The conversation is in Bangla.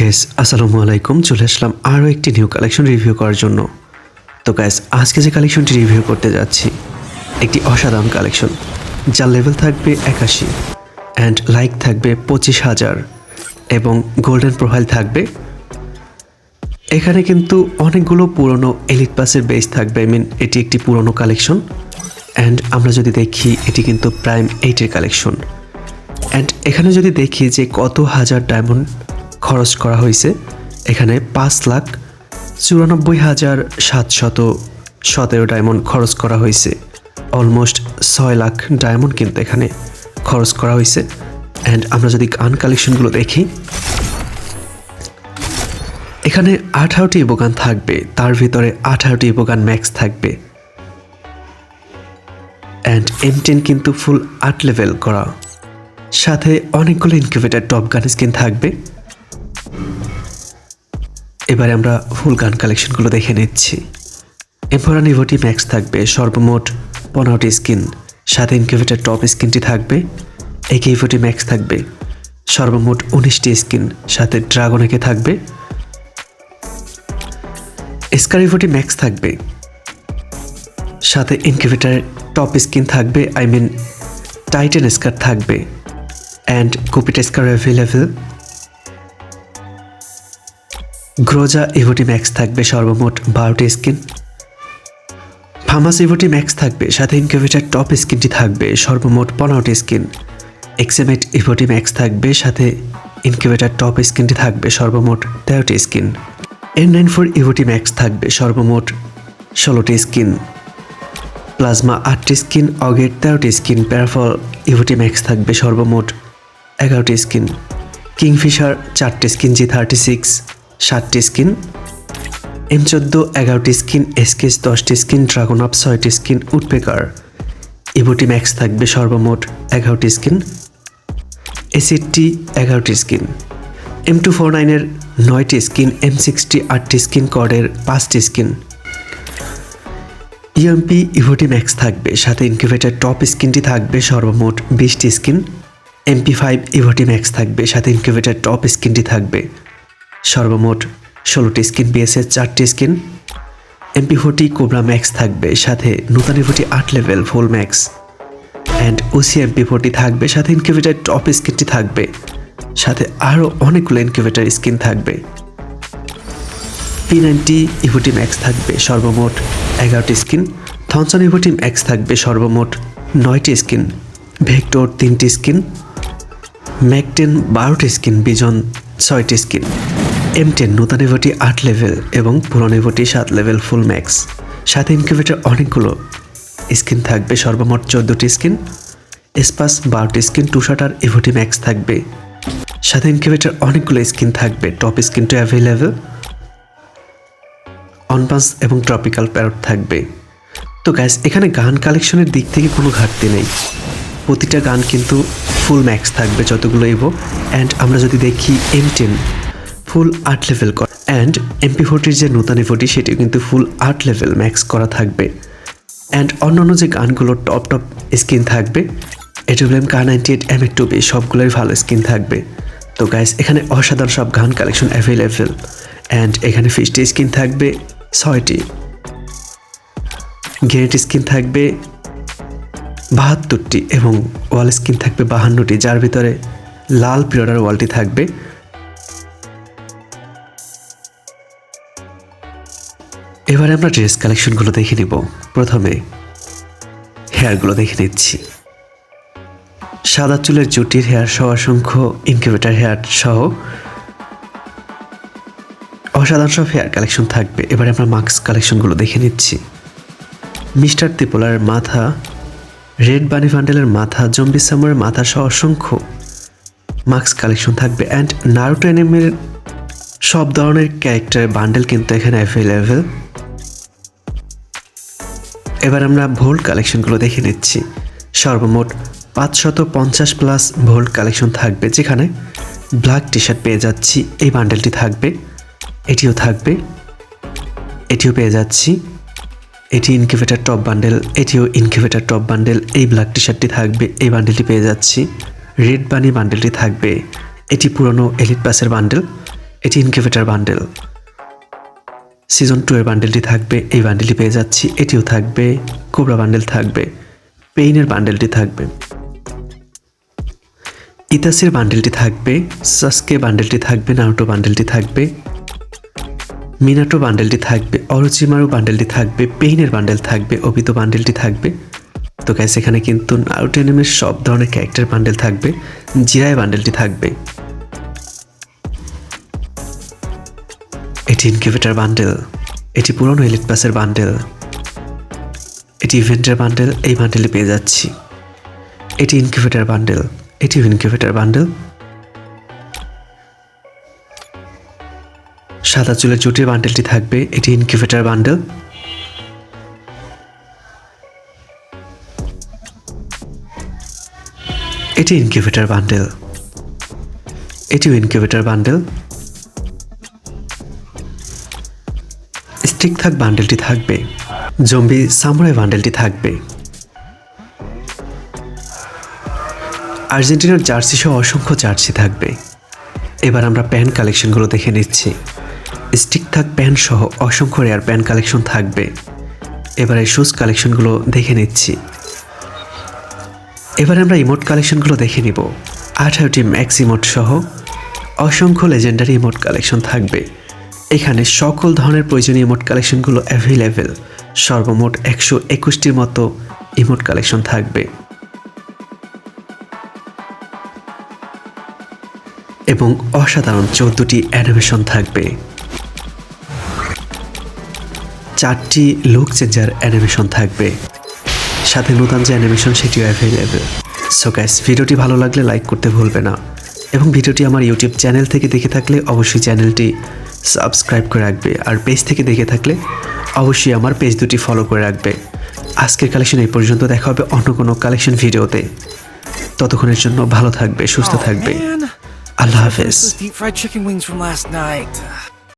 গ্যাস আসসালামু আলাইকুম। চলে আসলাম আরও একটি নিউ কালেকশন রিভিউ করার জন্য। তো গ্যাস আজকে যে কালেকশনটি রিভিউ করতে যাচ্ছি, একটি অসাধারণ কালেকশন যার লেভেল থাকবে একাশি অ্যান্ড লাইক থাকবে পঁচিশ হাজার এবং গোল্ডেন প্রোফাইল থাকবে। এখানে কিন্তু অনেকগুলো পুরনো এলিট পাসের বেস থাকবে। আই মিন এটি একটি পুরনো কালেকশন অ্যান্ড আমরা যদি দেখি, এটি কিন্তু প্রাইম এইটের কালেকশন অ্যান্ড এখানে যদি দেখি যে কত হাজার ডায়মন্ড খরচ করা হয়েছে এখানে পাঁচ লাখ চুরানব্বই হাজার সাতশত সতেরো ডায়মন্ড খরচ করা হয়েছে। অলমোস্ট ছয় লাখ ডায়মন্ড কিন্তু এখানে খরচ করা হয়েছে। অ্যান্ড আমরা যদি গান কালেকশনগুলো দেখি, এখানে আঠারোটি ইবোগান থাকবে, তার ভিতরে আঠারোটি ইবোগান ম্যাক্স থাকবে। অ্যান্ড এম টেন কিন্তু ফুল আট লেভেল করা। সাথে অনেকগুলো ইনকিউবেটার টপ গান স্কিন থাকবে। এবারে আমরা ফুল গান কালেকশনগুলো দেখে নিচ্ছি। এম্পোরা নিভোটি ম্যাক্স থাকবে, সর্বমোট পনেরোটি স্কিন সাথে ইনকিউবেটার টপ স্কিনটি থাকবে, একে ইভোটি ম্যাক্স থাকবে, সর্বমোট উনিশটি স্কিন সাথে ড্রাগনেকে থাকবে। স্কারিভোটি ম্যাক্স থাকবে, সাথে ইনকিউবেটার টপ স্কিন থাকবে আই মিন টাইটেন স্কার থাকবে অ্যান্ড কুপিটা স্কার অ্যাভেলেবেল গ্রোজা ইভোটি ম্যাক্স থাকবে সর্বমোট বারোটি স্কিন ফার্মাস ইভোটি ম্যাক্স থাকবে, সাথে ইনকিউবেটার টপ স্কিনটি থাকবে সর্বমোট পনেরোটি স্কিন এক্সেমেট ইভোটি ম্যাক্স থাকবে, সাথে ইনকিউবেটার টপ স্কিনটি থাকবে সর্বমোট তেরোটি স্কিন এন নাইন ফোর ইভোটি ম্যাক্স থাকবে সর্বমোট ষোলোটি স্কিন প্লাজমা আটটি স্কিন অগেট তেরোটি স্কিন প্যারাফল ইভোটি ম্যাক্স থাকবে সর্বমোট এগারোটি স্কিন কিংফিশার চারটি স্কিন জি থার্টি সিক্স সাতটি স্কিন এম চোদ্দ এগারোটি স্কিন এসকেস দশটি স্কিন ড্রাগন আপ ছয়টি স্কিন উডপেকার ইভোটি ম্যাক্স থাকবে সর্বমোট এগারোটি স্কিন এসিডটি এগারোটি স্কিন। এম টু ফোর নাইনের নয়টি স্কিন এম সিক্সটি আটটি স্কিন, কডের পাঁচটি স্কিন। ইএমপি ইভোটি ম্যাক্স থাকবে, সাথে ইনকিউবেটার টপ স্কিনটি থাকবে সর্বমোট বিশটি স্কিন। এমপি ফাইভ ইভোটি ম্যাক্স থাকবে, সাথে ইনকিউবেটার টপ স্কিনটি থাকবে। সর্বমোট ষোলোটি স্কিন বিএসএস চারটি skin. MP forty cobra max থাকবে, সাথে নূতন ইভোটি আট level full max and OC MP forty থাকবে, সাথে ইনকিউবেটার টপ স্কিনটি থাকবে। সাথে আরও অনেকগুলো ইনকিউবেটার স্কিন থাকবে। পি নাইনটি ইভোটি ম্যাক্স থাকবে, সর্বমোট এগারোটি স্কিন। থনসন ইভোটি ম্যাক্স থাকবে, সর্বমোট নয়টি স্কিন। ভেক্টর তিনটি স্কিন। ম্যাকটেন বারোটি স্কিন বিজন ছয়টি স্কিন। এম টেন নূতন ইভোটি আট লেভেল এবং পুরনো ইভোটি সাত লেভেল ফুল ম্যাক্স সাথে ইনকিউবেটার অনেকগুলো। স্কিন থাকবে সর্বমোট চোদ্দোটি স্কিন। স্পাস বারোটি স্কিন টু শাটার ইভোটি ম্যাক্স থাকবে। সাথে ইনকিউবেটার অনেকগুলো স্কিন থাকবে টপ স্কিন স্কিনটা অ্যাভেলেবেল অনপাস এবং ট্রপিক্যাল প্যারট থাকবে। তো গ্যাস এখানে গান কালেকশনের দিক থেকে কোনো ঘাটতি নেই। প্রতিটা গান কিন্তু ফুল ম্যাক্স থাকবে যতগুলো ইভো অ্যান্ড আমরা যদি দেখি এম টেন ফুল আট লেভেল করা। অ্যান্ড এমপি ফোর্টির যে নূতন ইভোটি সেটিও কিন্তু ফুল আট লেভেল ম্যাক্স করা থাকবে। অ্যান্ড অন্যান্য যে গানগুলোর টপ টপ স্কিন থাকবে এটুবলেম কা ninety eight M two B সবগুলোই ভালো স্কিন থাকবে। তো গাইস এখানে অসাধারণ সব গান কালেকশন অ্যাভেলেবেল অ্যান্ড এখানে ফিস্টি স্কিন থাকবে, ছয়টি। গ্রেনেট স্কিন থাকবে, বাহাত্তরটি এবং ওয়াল স্কিন থাকবে বাহান্নটি, যার ভিতরে লাল পিরিয়ডার ওয়ালটি থাকবে। এবারে আমরা ড্রেস কালেকশনগুলো দেখে নিব। প্রথমে হেয়ারগুলো দেখে নিচ্ছি। সাদা চুলের জুটির হেয়ার সহ অসংখ্য ইনকিউবেটার হেয়ার সহ অসাধারণ সব হেয়ার কালেকশন থাকবে। এবারে আমরা মাস্ক কালেকশনগুলো দেখে নিচ্ছি। মিস্টার ত্রিপোলার মাথা, রেড বানি ফান্ডেলের মাথা, জম্বি সামরের মাথা সহ অসংখ্য মাস্ক কালেকশন থাকবে। অ্যান্ড নারুটো এনিমের সব ধরনের ক্যারেক্টারের বান্ডেল কিন্তু এখানে অ্যাভেলেবেল এবার আমরা ভোল্ট কালেকশনগুলো দেখে নিচ্ছি। সর্বমোট পাঁচশত পঞ্চাশ প্লাস ভোল্ট কালেকশন থাকবে, যেখানে ব্ল্যাক টি শার্ট পেয়ে যাচ্ছি, এই বান্ডেলটি থাকবে। এটিও থাকবে। এটিও পেয়ে যাচ্ছি। এটি ইনকিউবেটার টপ বান্ডেল এটিও ইনকিউবেটার টপ বান্ডেল এই ব্ল্যাক টি শার্টটি থাকবে, এই বান্ডেলটি পেয়ে যাচ্ছি। রেড বানি বান্ডেলটি থাকবে, এটি পুরনো এলিট পাসের বান্ডেল এটি ইনকিউবেটার বান্ডেল সিজন টু এর বান্ডেলটি থাকবে এই বান্ডেলটি পেয়ে যাচ্ছি এটিও থাকবে কোবরা বান্ডেল থাকবে পেইনের বান্ডেলটি থাকবে ইতাসের বান্ডেলটি থাকবে সাসকে বান্ডেলটি থাকবে নারুটো বান্ডেলটি থাকবে মিনাটো বান্ডেলটি থাকবে অরচিমারু বান্ডেলটি থাকবে পেইনের বান্ডেল থাকবে অবিত বান্ডেলটি থাকবে তো গাইস এখানে কিন্তু নারুটো সব ধরনের ক্যারেক্টার বান্ডেল থাকবে জিরায় বান্ডেলটি থাকবে এটি ইনকিউবেটার বান্ডেল, এটি পুরনো এলিট পাসের বান্ডেল, এটি ইভেন্টের বান্ডেল, এই বান্ডেলে পেয়ে যাচ্ছি। এটি ইনকিউবেটার বান্ডেল এটি ইনকিউবেটার বান্ডেল। সাদা চুলের জুটির বান্ডেলটি থাকবে, এটি ইনকিউবেটার বান্ডেল। এটি ইনকিউবেটার বান্ডেল, এটিও ইনকিউবেটার বান্ডেল। থাক বান্ডেলটি থাকবে। জম্বি সামুরাই বান্ডেলটি থাকবে। আর্জেন্টিনার জার্সি সহ অসংখ্য জার্সি থাকবে। এবার আমরা প্যান কালেকশনগুলো দেখে নিচ্ছি। স্টিক থাক প্যান সহ অসংখ্য রেয়ার প্যান কালেকশন থাকবে। এবার শুজ কালেকশনগুলো দেখে নিচ্ছি। এবার আমরা ইমোট কালেকশনগুলো দেখে নিব। আঠারোটি ম্যাক্স ইমোট সহ অসংখ্য লেজেন্ডারি ইমোট কালেকশন থাকবে। এখানে সকল ধরনের প্রয়োজনীয় ইমোট কালেকশনগুলো অ্যাভেলেবেল সর্বমোট একশো একুশটির মতো ইমোট কালেকশন থাকবে। এবং অসাধারণ চোদ্দটি অ্যানিমেশন থাকবে। চারটি লুক চেঞ্জার অ্যানিমেশন থাকবে। সাথে নতুন যে অ্যানিমেশন সেটিও অ্যাভেলেবেল সো গ্যাস ভিডিওটি ভালো লাগলে লাইক করতে ভুলবে না। এবং ভিডিওটি আমার ইউটিউব চ্যানেল থেকে দেখে থাকলে অবশ্যই চ্যানেলটি সাবস্ক্রাইব করে রাখবে আর পেজ থেকে দেখে থাকলে অবশ্যই আমার পেজ দুটি ফলো করে রাখবে। আজকের কালেকশন এই পর্যন্ত দেখা হবে অন্য কোনো কালেকশন ভিডিওতে ততক্ষণের জন্য ভালো থাকবে সুস্থ থাকবে। Man, আল্লাহ হাফেজ।